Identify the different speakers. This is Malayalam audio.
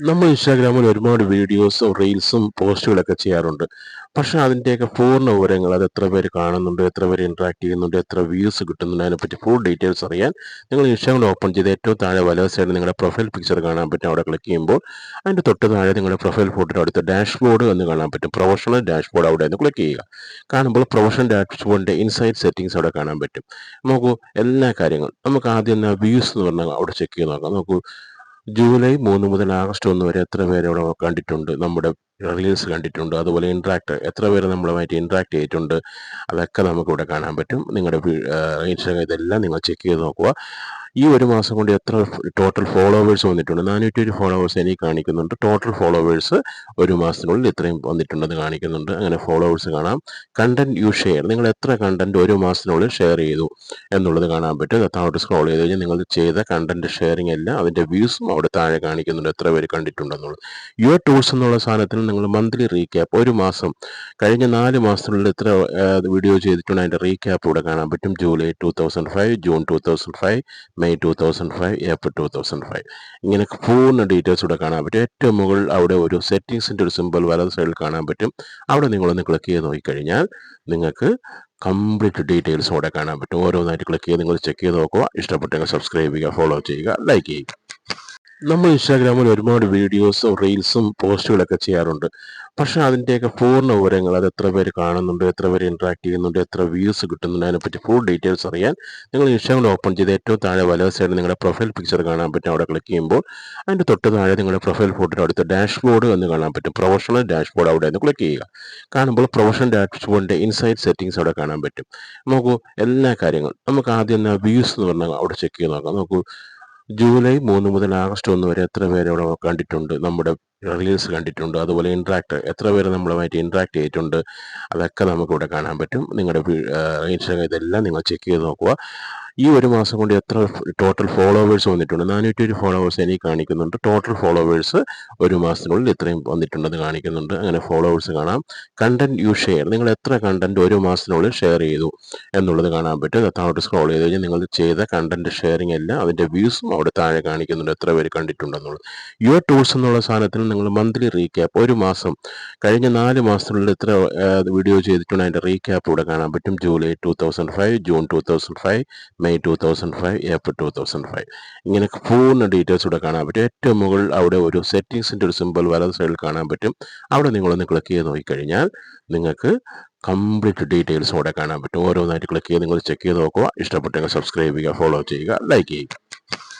Speaker 1: നമ്മൾ ഇൻസ്റ്റാഗ്രാമിൽ ഒരുപാട് വീഡിയോസും റീൽസും പോസ്റ്റുകളൊക്കെ ചെയ്യാറുണ്ട്. പക്ഷേ അതിന്റെയൊക്കെ പൂർണ വിവരങ്ങൾ അത് എത്ര പേര് കാണുന്നുണ്ട് എത്ര പേര് ഇൻട്രാക്ട് ചെയ്യുന്നുണ്ട് എത്ര വ്യൂസ് കിട്ടുന്നുണ്ട് അതിനെപ്പറ്റി ഫുൾ ഡീറ്റെയിൽസ് അറിയാൻ നിങ്ങൾ ഇൻസ്റ്റാഗ്രാം ഓപ്പൺ ചെയ്ത് ഏറ്റവും താഴെ വലത് സൈഡിൽ നിങ്ങളുടെ പ്രൊഫൈൽ പിക്ചർ കാണാൻ പറ്റും. അവിടെ ക്ലിക്ക് ചെയ്യുമ്പോൾ അതിന്റെ തൊട്ട് താഴെ നിങ്ങളുടെ പ്രൊഫൈൽ ഫോട്ടോ അടുത്ത ഡാഷ്ബോർഡ് എന്ന് കാണാൻ പറ്റും. പ്രൊഫഷണൽ ഡാഷ്ബോർഡ് അവിടെ നിന്ന് ക്ലിക്ക് ചെയ്യുക. കാണുമ്പോൾ പ്രൊഫഷണൽ ഡാഷ്ബോർഡിന്റെ ഇൻസൈറ്റ് സെറ്റിംഗ്സ് അവിടെ കാണാൻ പറ്റും. നോക്കൂ എല്ലാ കാര്യങ്ങളും. നമുക്ക് ആദ്യം വ്യൂസ് എന്ന് പറഞ്ഞാൽ അവിടെ ചെക്ക് ചെയ്ത് നോക്കാം. നോക്കൂ ജൂലൈ മൂന്ന് മുതൽ ആഗസ്റ്റ് ഒന്ന് വരെ എത്ര പേര് അവിടെ കണ്ടിട്ടുണ്ട്? നമ്മുടെ റീൽസ് കണ്ടിട്ടുണ്ട്. അതുപോലെ ഇൻട്രാക്ട് എത്ര പേര് നമ്മളുമായിട്ട് ഇൻട്രാക്ട് ചെയ്തിട്ടുണ്ട്? അതൊക്കെ നമുക്കിവിടെ കാണാൻ പറ്റും. നിങ്ങളുടെ ഇൻസ്റ്റാഗ്രാം ഇതെല്ലാം നിങ്ങൾ ചെക്ക് ചെയ്ത് നോക്കുക. ഈ ഒരു മാസം കൊണ്ട് എത്ര ടോട്ടൽ ഫോളോവേഴ്സ് വന്നിട്ടുണ്ട്? നാനൂറ്റി ഒരു ഫോളോവേഴ്സ് എനിക്ക് കാണിക്കുന്നുണ്ട്. ടോട്ടൽ ഫോളോവേഴ്സ് ഒരു മാസത്തിനുള്ളിൽ ഇത്രയും വന്നിട്ടുണ്ടെന്ന് കാണിക്കുന്നുണ്ട്. അങ്ങനെ ഫോളോവേഴ്സ് കാണാം. കണ്ടന്റ് യു ഷെയർ നിങ്ങൾ എത്ര കണ്ടന്റ് ഒരു മാസത്തിനുള്ളിൽ ഷെയർ ചെയ്തു എന്നുള്ളത് കാണാൻ പറ്റും. താഴോട്ട് സ്ക്രോൾ ചെയ്ത് കഴിഞ്ഞാൽ നിങ്ങൾ ചെയ്ത കണ്ടന്റ് ഷെയറിംഗ് എല്ലാം അതിന്റെ വ്യൂസും അവിടെ താഴെ കാണിക്കുന്നുണ്ട് എത്ര പേര് കണ്ടിട്ടുണ്ടെന്നുള്ളത്. യുവർ ടൂൾസ് എന്നുള്ള സാധനത്തിൽ നിങ്ങൾ മന്ത്ലി റീക്യാപ്പ് ഒരു മാസം കഴിഞ്ഞ നാല് മാസത്തിനുള്ളിൽ എത്ര വീഡിയോ ചെയ്തിട്ടുണ്ട്. അതിന്റെ റീക്യാപ്പ് ഇവിടെ കാണാൻ പറ്റും. July two thousand five June two thousand five May two thousand five April two thousand five ഇങ്ങനെ പൂർണ ഡീറ്റെയിൽസ് ഇവിടെ കാണാൻ പറ്റും. ഏറ്റവും മുകളിൽ അവിടെ ഒരു സെറ്റിങ്സിന്റെ ഒരു സിമ്പിൾ വലത് സൈഡിൽ കാണാൻ പറ്റും. അവിടെ നിങ്ങളൊന്ന് ക്ലിക്ക് ചെയ്ത് നോക്കിക്കഴിഞ്ഞാൽ നിങ്ങൾക്ക് കംപ്ലീറ്റ് ഡീറ്റെയിൽസ് അവിടെ കാണാൻ പറ്റും. ഓരോന്നായിട്ട് ക്ലിക്ക് ചെയ്ത് നിങ്ങൾ ചെക്ക് ചെയ്ത് നോക്കുക. ഇഷ്ടപ്പെട്ടെങ്കിൽ സബ്സ്ക്രൈബ് ചെയ്യുക ഫോളോ ചെയ്യുക ലൈക്ക് ചെയ്യുക. നമ്മൾ ഇൻസ്റ്റാഗ്രാമിൽ ഒരുപാട് വീഡിയോസും റീൽസും പോസ്റ്റുകളൊക്കെ ചെയ്യാറുണ്ട്. പക്ഷെ അതിന്റെയൊക്കെ പൂർണ വിവരങ്ങൾ അത് എത്ര പേര് കാണുന്നുണ്ട് എത്ര പേര് ഇൻട്രാക്ട് ചെയ്യുന്നുണ്ട് എത്ര വ്യൂസ് കിട്ടുന്നുണ്ട് അതിനെപ്പറ്റി ഫുൾ ഡീറ്റെയിൽസ് അറിയാൻ നിങ്ങൾ ഇൻസ്റ്റാഗ്രാം ഓപ്പൺ ചെയ്ത് ഏറ്റവും താഴെ വലത് സൈഡ് നിങ്ങളുടെ പ്രൊഫൈൽ പിക്ചർ കാണാൻ പറ്റും. അവിടെ ക്ലിക്ക് ചെയ്യുമ്പോൾ അതിന്റെ തൊട്ട് താഴെ നിങ്ങളുടെ പ്രൊഫൈൽ ഫോട്ടോ അടുത്ത ഡാഷ്ബോർഡ് എന്ന് കാണാൻ പറ്റും. പ്രൊഫഷണൽ ഡാഷ്ബോർഡ് അവിടെ നിന്ന് ക്ലിക്ക് ചെയ്യുക. കാണുമ്പോൾ പ്രൊഫഷണൽ ഡാഷ്ബോർഡിന്റെ ഇൻസൈറ്റ് സെറ്റിംഗ്സ് അവിടെ കാണാൻ പറ്റും. നോക്കൂ എല്ലാ കാര്യങ്ങളും. നമുക്ക് ആദ്യം വ്യൂസ് എന്ന് പറഞ്ഞാൽ അവിടെ ചെക്ക് ചെയ്ത് നോക്കാം. നോക്കൂ ജൂലൈ മൂന്ന് മുതൽ ആഗസ്റ്റ് ഒന്ന് വരെ എത്ര പേര് അവിടെ കണ്ടിട്ടുണ്ട്? നമ്മുടെ റിലീസ് കണ്ടിട്ടുണ്ട്. അതുപോലെ ഇൻട്രാക്ട് എത്ര പേര് നമ്മളുമായിട്ട് ഇൻട്രാക്ട് ചെയ്തിട്ടുണ്ട്? അതൊക്കെ നമുക്കിവിടെ കാണാൻ പറ്റും. നിങ്ങളുടെ ഇൻസ്റ്റാഗ്രാം ഇതെല്ലാം നിങ്ങൾ ചെക്ക് ചെയ്ത് നോക്കുക. ഈ ഒരു മാസം കൊണ്ട് എത്ര ടോട്ടൽ ഫോളോവേഴ്സ് വന്നിട്ടുണ്ട്? നാനൂറ്റി ഒരു ഫോളോവേഴ്സ് എനിക്ക് കാണിക്കുന്നുണ്ട്. ടോട്ടൽ ഫോളോവേഴ്സ് ഒരു മാസത്തിനുള്ളിൽ ഇത്രയും വന്നിട്ടുണ്ടെന്ന് കാണിക്കുന്നുണ്ട്. അങ്ങനെ ഫോളോവേഴ്സ് കാണാം. കണ്ടന്റ് യു ഷെയർ നിങ്ങൾ എത്ര കണ്ടന്റ് ഒരു മാസത്തിനുള്ളിൽ ഷെയർ ചെയ്തു എന്നുള്ളത് കാണാൻ പറ്റും. താഴോട്ട് സ്ക്രോൾ ചെയ്ത് കഴിഞ്ഞാൽ നിങ്ങൾ ചെയ്ത കണ്ടന്റ് ഷെയറിംഗ് എല്ലാം അതിന്റെ വ്യൂസും അവിടെ താഴെ കാണിക്കുന്നുണ്ട് എത്ര പേര് കണ്ടിട്ടുണ്ടെന്നുള്ളത്. യുവർ ടൂൾസ് എന്നുള്ള സാധനത്തിൽ നിങ്ങൾ മന്ത്ലി റീക്യാപ്പ് ഒരു മാസം കഴിഞ്ഞ നാല് മാസത്തിനുള്ളിൽ എത്ര വീഡിയോ ചെയ്തിട്ടുണ്ട്? അതിന്റെ റീക്യാപ്പ് ഇവിടെ കാണാൻ പറ്റും. July two thousand five June two thousand five May two thousand five April two thousand five ഇങ്ങനെ പൂർണ ഡീറ്റെയിൽസ് ഇവിടെ കാണാൻ പറ്റും. ഏറ്റവും മുകളിൽ അവിടെ ഒരു സെറ്റിങ്സിന്റെ ഒരു സിമ്പിൾ വലത് സൈഡിൽ കാണാൻ പറ്റും. അവിടെ നിങ്ങളൊന്ന് ക്ലിക്ക് ചെയ്ത് നോക്കിക്കഴിഞ്ഞാൽ നിങ്ങൾക്ക് കംപ്ലീറ്റ് ഡീറ്റെയിൽസ് അവിടെ കാണാൻ പറ്റും. ഓരോന്നായിട്ട് ക്ലിക്ക് ചെയ്ത് നിങ്ങൾ ചെക്ക് ചെയ്ത് നോക്കുക. ഇഷ്ടപ്പെട്ടെങ്കിൽ സബ്സ്ക്രൈബ് ചെയ്യുക ഫോളോ ചെയ്യുക ലൈക്ക് ചെയ്യുക.